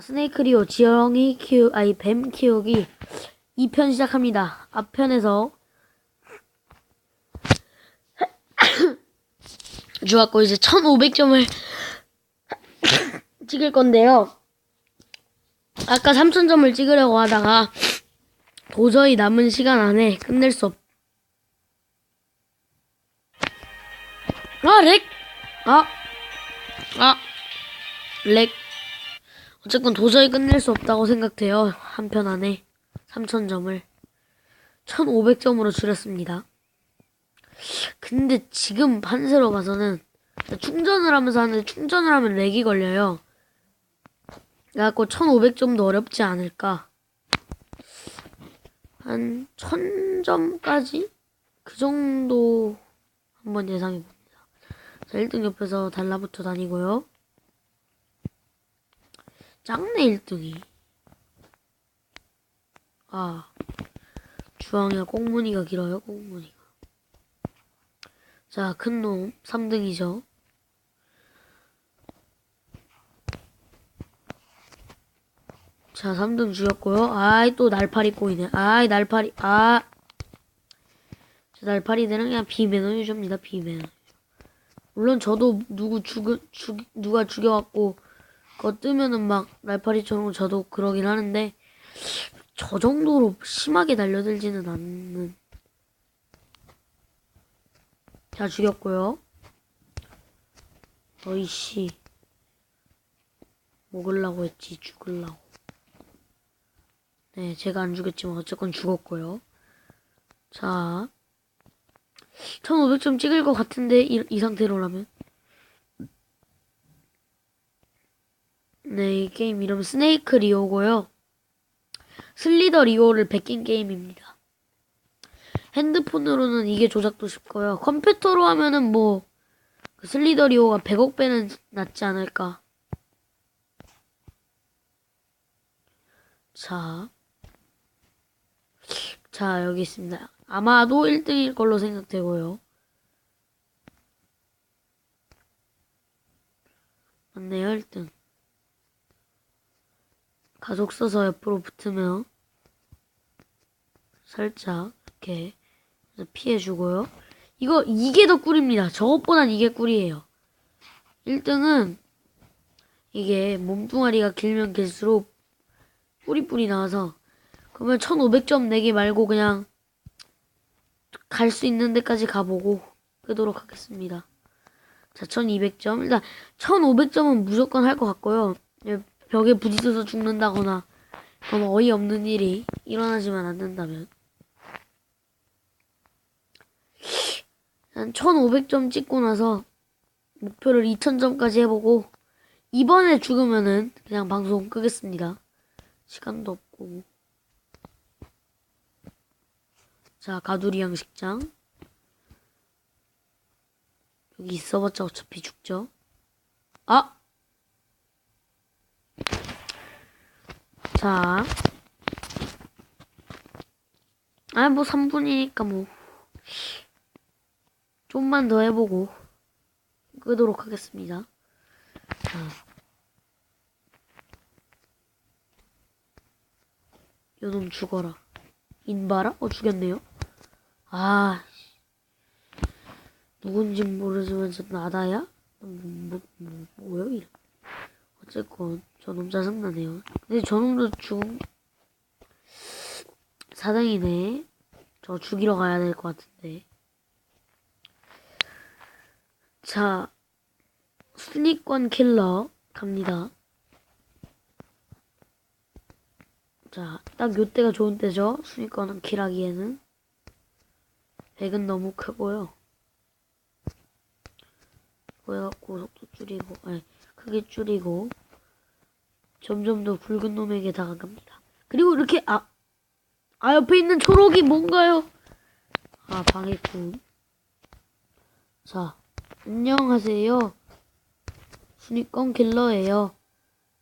스네이크 리오 지영이 키우 아니 뱀 키우기 2편 시작합니다. 앞편에서 주었고 이제 1500점을 찍을 건데요. 아까 3000점을 찍으려고 하다가 도저히 남은 시간 안에 끝낼 수 없. 아, 렉! 아! 아! 렉. 어쨌건 도저히 끝낼 수 없다고 생각돼요. 한 편 안에 3000점을 1500점으로 줄였습니다. 근데 지금 판세로 봐서는 충전을 하면서 하는데 충전을 하면 렉이 걸려요. 그래갖고 1500점도 어렵지 않을까. 한 1000점까지? 그 정도 한번 예상해 봅니다. 자, 1등 옆에서 달라붙어 다니고요. 짱네 1등이. 아, 주황이가 꽁무니가 길어요, 꽁무니가. 자, 큰 놈 3등이죠. 자, 3등 죽였고요. 아이, 또 날파리 꼬이네. 아이, 날파리, 아. 저 날파리들은 그냥 비매너 유저입니다, 비매너 유저. 물론 저도 누구 죽, 죽, 누가 죽여갖고, 그거 뜨면은 막 날파리처럼 저도 그러긴 하는데, 저 정도로 심하게 달려들지는 않는. 자, 죽였고요. 어이씨. 먹으려고 했지, 죽으려고. 네, 제가 안 죽였지만 어쨌건 죽었고요. 자, 1500점 찍을 것 같은데 이, 이 상태로라면. 네, 이 게임 이름 스네이크 리오고요. 슬리더 리오를 베낀 게임입니다. 핸드폰으로는 이게 조작도 쉽고요. 컴퓨터로 하면은 뭐, 그 슬리더 리오가 100억 배는 낫지 않을까. 자, 자, 여기 있습니다. 아마도 1등일 걸로 생각되고요. 맞네요, 1등. 가속 써서 옆으로 붙으면 살짝 이렇게 피해주고요. 이거, 이게 더 꿀입니다. 저것보단 이게 꿀이에요. 1등은 이게 몸뚱아리가 길면 길수록 뿌리뿌리 나와서 그러면 1500점 내기 말고 그냥 갈 수 있는 데까지 가보고 끄도록 하겠습니다. 자, 1200점. 일단 1500점은 무조건 할 것 같고요. 예, 벽에 부딪혀서 죽는다거나 그런 어이없는 일이 일어나지만 않는다면 한 1500점 찍고 나서 목표를 2000점까지 해보고 이번에 죽으면은 그냥 방송 끄겠습니다. 시간도 없고 자, 가두리 양식장. 여기 있어봤자 어차피 죽죠. 아! 자. 아, 뭐 3분이니까 뭐. 좀만 더 해보고 끄도록 하겠습니다. 자. 요놈 죽어라. 인바라? 어, 죽였네요. 아, 누군진 모르지만 저 나다야? 뭐, 뭐, 뭐, 뭐요, 이름? 어쨌건, 저놈 짜증나네요. 근데 저놈도 죽음, 사장이네. 저 죽이러 가야 될 것 같은데. 자, 순위권 킬러 갑니다. 자, 딱 요때가 좋은 때죠. 순위권은 킬하기에는. 100은 너무 크고요. 그래갖고 속도 줄이고, 아니, 크게 줄이고, 점점 더 굵은 놈에게 다가갑니다. 그리고 이렇게, 아, 아, 옆에 있는 초록이 뭔가요? 아, 방해꾼. 자, 안녕하세요. 순위권 킬러예요.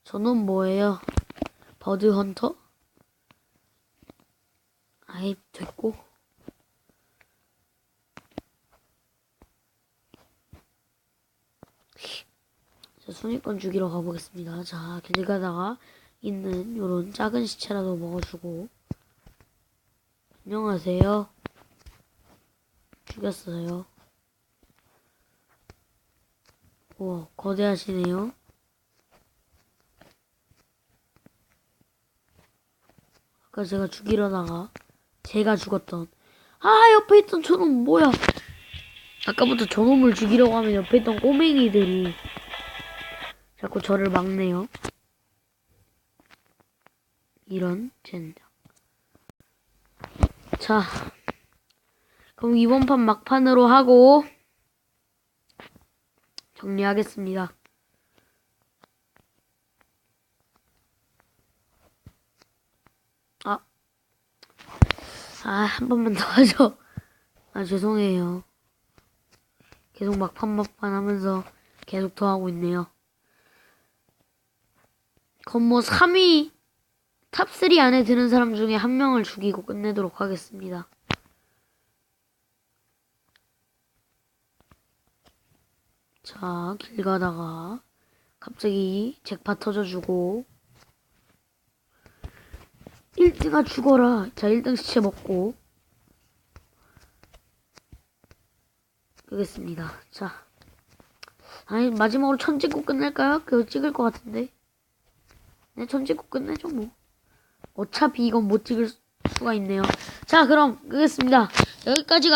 저는 뭐예요? 버드 헌터? 아이, 됐고. 자, 순위권 주기로 가보겠습니다. 자, 길 가다가 있는 요런 작은 시체라도 먹어주고. 안녕하세요. 죽였어요. 우와 거대하시네요. 아까 제가 죽이려다가 제가 죽었던 아 옆에 있던 저놈 뭐야? 아까부터 저놈을 죽이려고 하면 옆에 있던 꼬맹이들이 자꾸 저를 막네요 이런 젠장 자 그럼 이번 판 막판으로 하고 정리하겠습니다 아 아, 한 번만 더 하죠. 아, 죄송해요. 계속 막판 막판 하면서 계속 더 하고 있네요. 그럼 뭐 3위 탑3 안에 드는 사람 중에 한 명을 죽이고 끝내도록 하겠습니다. 자, 길 가다가 갑자기 잭팟 터져주고 1등아 죽어라. 자, 1등 시체 먹고. 끄겠습니다. 자. 아니, 마지막으로 천 찍고 끝낼까요? 그거 찍을 것 같은데. 네, 천 찍고 끝내죠, 뭐. 어차피 이건 못 찍을 수가 있네요. 자, 그럼 끄겠습니다. 여기까지가